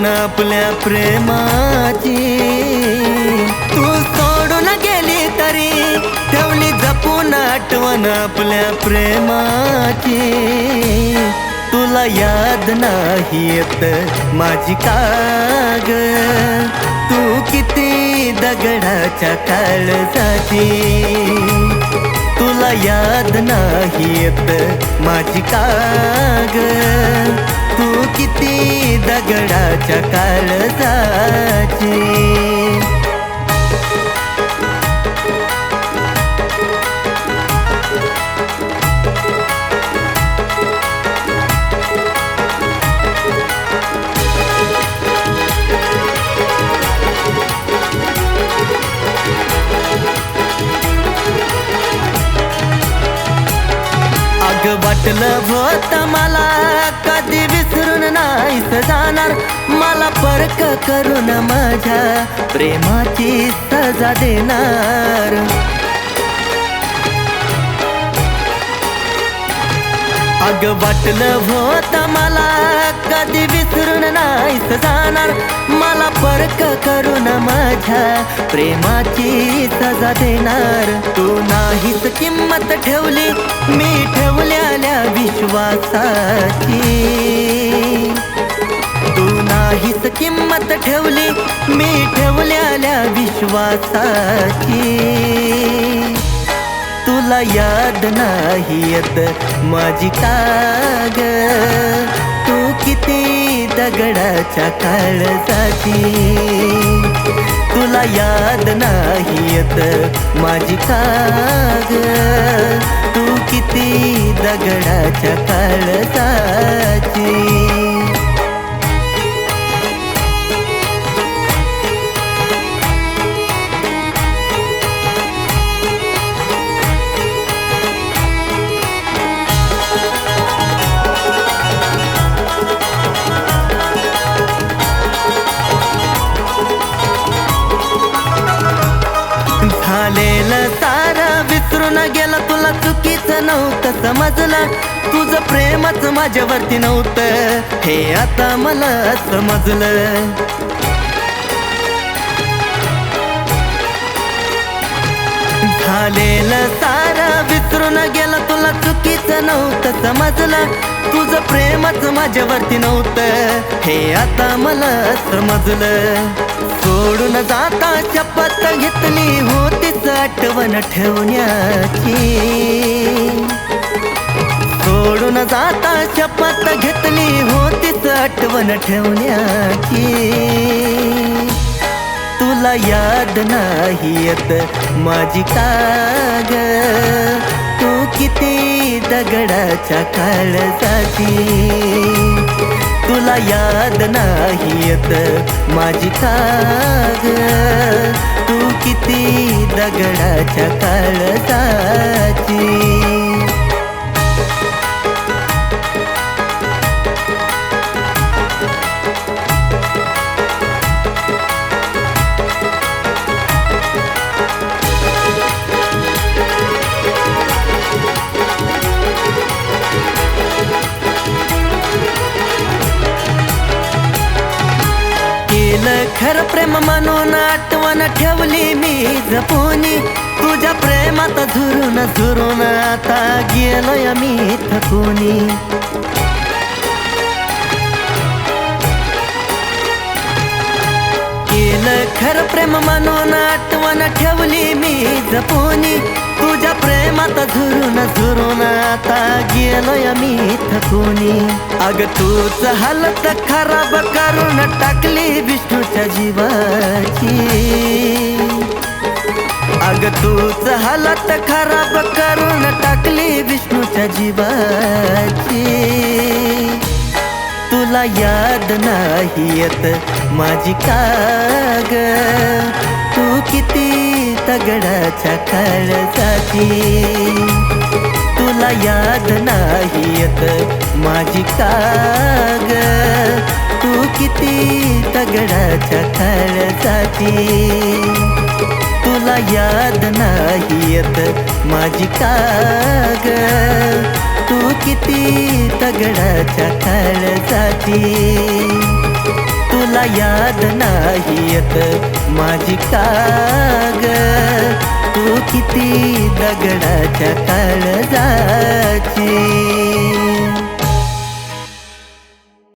आठवण आपल्या प्रेमाची. तू सोडून गेली तरी ठेवली जपून आठवण आपल्या प्रेमाची. तुला याद नाही येत माझी काग. तू किती दगडाच्या काळजाची. तुला याद नाही येत माझी काग. दगडाच्या काळजाची. वाटलं हो जाणार. मला परक करून माझ्या प्रेमाची सजा देणार. अग वाटलं होत मला कधी विसरून नाहीस जाणार. मला परक करून माझ्या प्रेमाची सजा देणार. तू नाहीच किंमत ठेवली मी ठेवल्याल्या विश्वासाची. नाहीच किंमत ठेवली मी ठेवल्याल्या विश्वासाची. तुला याद नाही येत माझी काग तू किती दगडाच्या काळजाची. तुला याद नाही येत माझी काग तू किती दगडाच्या काळजाची. सारं गेला गेलं तुला चुकीचं नव्हतं समजलं. तुझं प्रेमच माझ्यावरती नव्हतं. हे आता मला समजलं. झालेलं सारा विसरून गेलं तुला चुकीचं नव्हतं समजलं. तुझं प्रेमच माझ्यावरती नव्हतं. हे आता मला समजलं. सोडून जाता शपथ घेतली होतीच आठवण ठेवण्याची सोडून जाता शपथ घेतली होतीच आठवण ठेवण्याची तुला याद नाही येत माझी काग. दगडाच्या काळजाची. तुला याद नाही येत माझी काग. तू किती दगडाच्या काळजाची. खरं प्रेम म्हणून आठवण ठेवली मी. जपुनी तुझ्या प्रेमात झुरून झुरून आता गेलोय मी थकुनी केलं खर प्रेम म्हणून आठवण ठेवली मी जपुनी. तुझ्या प्रेमात झुरून झुरून आता गेलोय मी थकुनी. अग तूच हालत खराब करून टाकली विष्णूच्या जीवाची. अग तूच हालत खराब करून टाकली विष्णूच्या जीवाची. तुला याद नाही येत माझी काग. तू किती तगडाच्या काळजाची तुला याद नाही येत माझी काग. तू किती तगडाच्या काळजाची तुला याद नाही येत माझी काग. तू किती तगडाच्या खळ जाती. मला याद नाही येत. माझी काग तू किती दगडाच्या काळजाची.